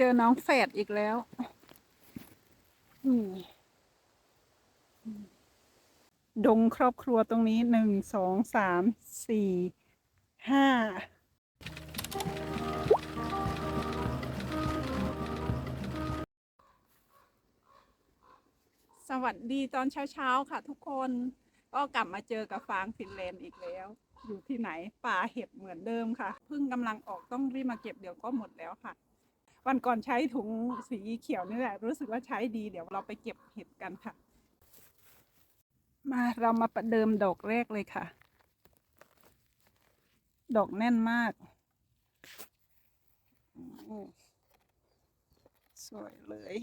เจอน้องแฝดอีกแล้วอืมดงครอบครัวตรงนี้หนึ่งสองสามสี่ห้าสวัสดีตอนเช้าๆ ค่ะทุกคนก็กลับมาเจอกับฟางฟินแลนด์อีกแล้ว อยู่ที่ไหนป่าเห็ดเหมือนเดิมค่ะเพิ่งกำลังออกต้องรีบมาเก็บเดี๋ยวก็หมดแล้วค่ะ วันก่อนใช้ถุงสีเขียวนี่แหละ รู้สึกว่าใช้ดี เดี๋ยวเราไปเก็บเห็ดกันค่ะ มาเรามาประเดิมดอกแรกเลยค่ะ ดอกแน่นมาก สวยเลย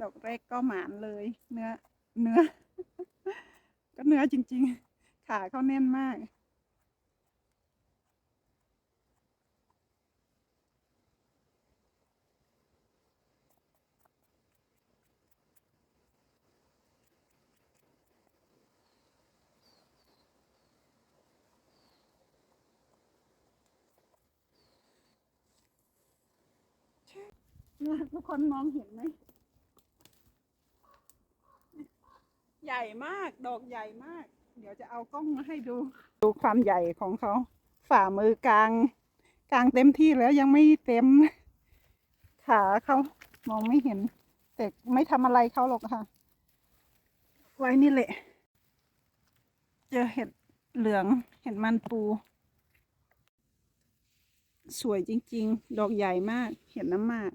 ดอกแรกก็หมานเลย เนื้อ เนื้อ ก็เนื้อจริง ๆ ขาเขาแน่นมาก ทุกคนมองเห็นไหม ใหญ่มาก ดอกใหญ่มาก เดี๋ยวจะเอากล้องมาให้ดู ดูความใหญ่ของเขา ฝ่ามือกลาง กลางเต็มที่แล้วยังไม่เต็ม ขาเขามองไม่เห็น แต่ไม่ทำอะไรเขาหรอกค่ะ ไว้นี่แหละ เจอเห็ดเหลือง เห็ดมันปูสวยจริง ๆ ดอกใหญ่มาก เห็นน้ำมาก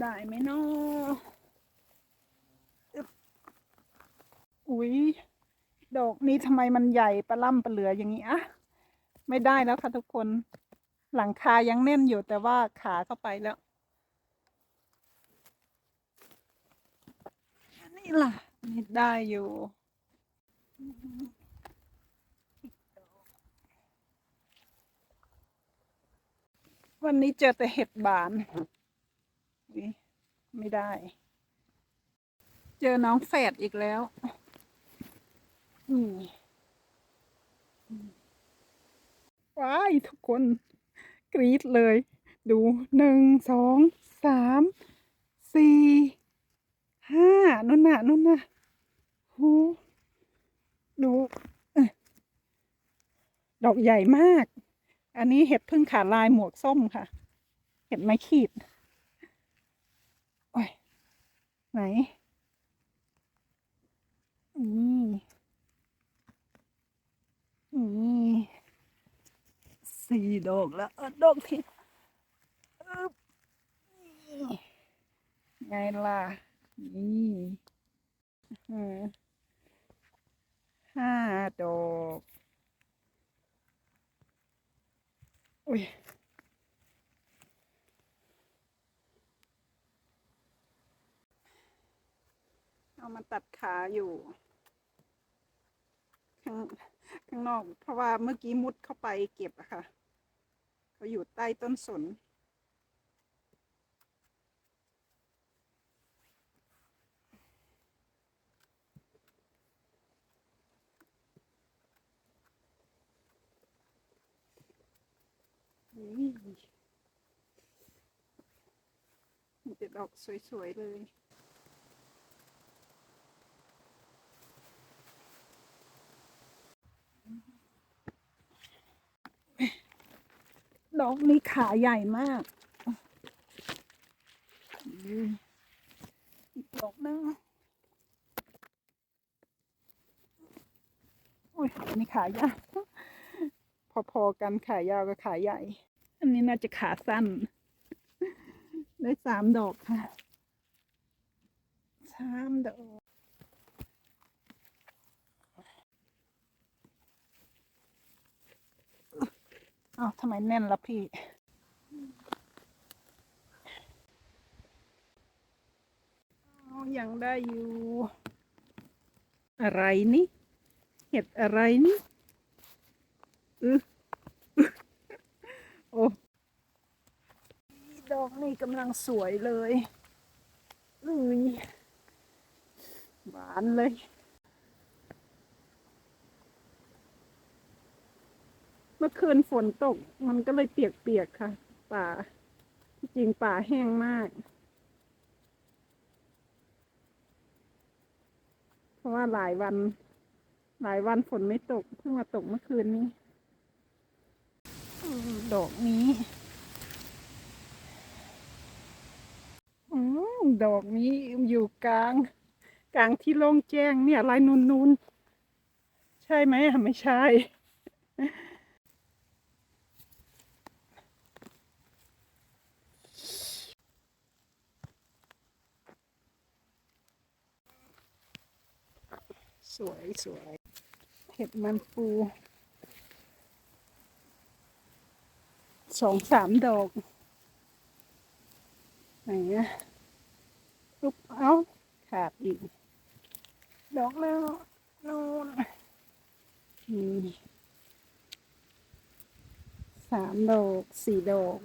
ได้ไหมเนาะอึ๊บอุ๊ย ดอกนี้ทำไมมันใหญ่ปะล่ำปะเหลืออย่างนี้อะไม่ได้แล้วค่ะทุกคน หลังคายังแน่นอยู่แต่ว่าขาเข้าไปแล้ว นี่ล่ะนี่ได้อยู่วันนี้เจอแต่เห็ดบาน อุ๊ยไม่ได้ เจอน้องแฝดอีกแล้วอืมอืมว้ายทุกคนกรี๊ดเลย ดูหนึ่งสองสามสี่ห้านู่นน่ะนู่นน่ะโหดูเอ้ยดอกใหญ่มาก อันนี้เห็ดพึ่งขาลายหมวกส้มค่ะ เห็ดไม้ขีด โอ้ย ไหนนี่นี่สี่ดอกแล้วดอกที่ไงล่ะนี่เออห้าดอกอุ้ย เอา มาตัดขาอยู่ข้างข้างนอก เพราะว่าเมื่อกี้มุดเข้าไปเก็บอะค่ะ เขาอยู่ใต้ต้นสนนี่ดอกสวย ๆ เลย ดอกนี้ขาใหญ่มากอีกดอกนึงโอ้ยนนี้ขาใหญ่พอๆกันขายาวกับขาใหญ่ อันนี้น่าจะขาสั้น ได้สามดอกค่ะสามดอก อ้าวทำไมแน่นละพี่ ยังได้อยู่ อะไรนี่ เห็ดอะไรนี่อือโอ้ดอกนี่กำลังสวยเลยอุ้ยหวานเลย มื่อคืนฝนตก มันก็เลยเปียกๆค่ะ ป่าที่จริงป่าแห้งมาก เพราะว่าหลายวัน หลายวันฝนไม่ตก เพิ่งมาตกเมื่อคืนนี้อืมดอกนี้อืมดอกนี้อยู่กลาง กลางที่โล่งแจ้งเนี่ยลายนูนนูนๆใช่ไหมอะไม่ใช่ สวยสวยเห็ดมันปูสองสามดอกไหนอะลุกเอาขาดอีก ดอกแล้วนู่นสามดอกสี่ดอก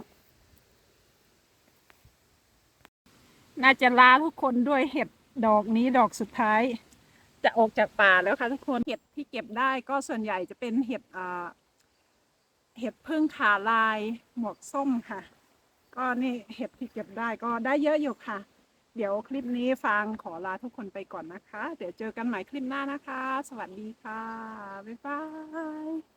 น่าจะลาทุกคนด้วยเห็ดดอกนี้ดอกสุดท้าย จะออกจากป่าแล้วค่ะทุกคนเห็ดที่เก็บได้ก็ส่วนใหญ่จะเป็นเห็ดเห็ดพึ่งขาลายหมวกส้มค่ะ ก็นี่เห็ดที่เก็บได้ก็ได้เยอะอยู่ค่ะ เดี๋ยวคลิปนี้ฟางขอลาทุกคนไปก่อนนะคะ เดี๋ยวเจอกันใหม่คลิปหน้านะคะ สวัสดีค่ะ บ๊ายบาย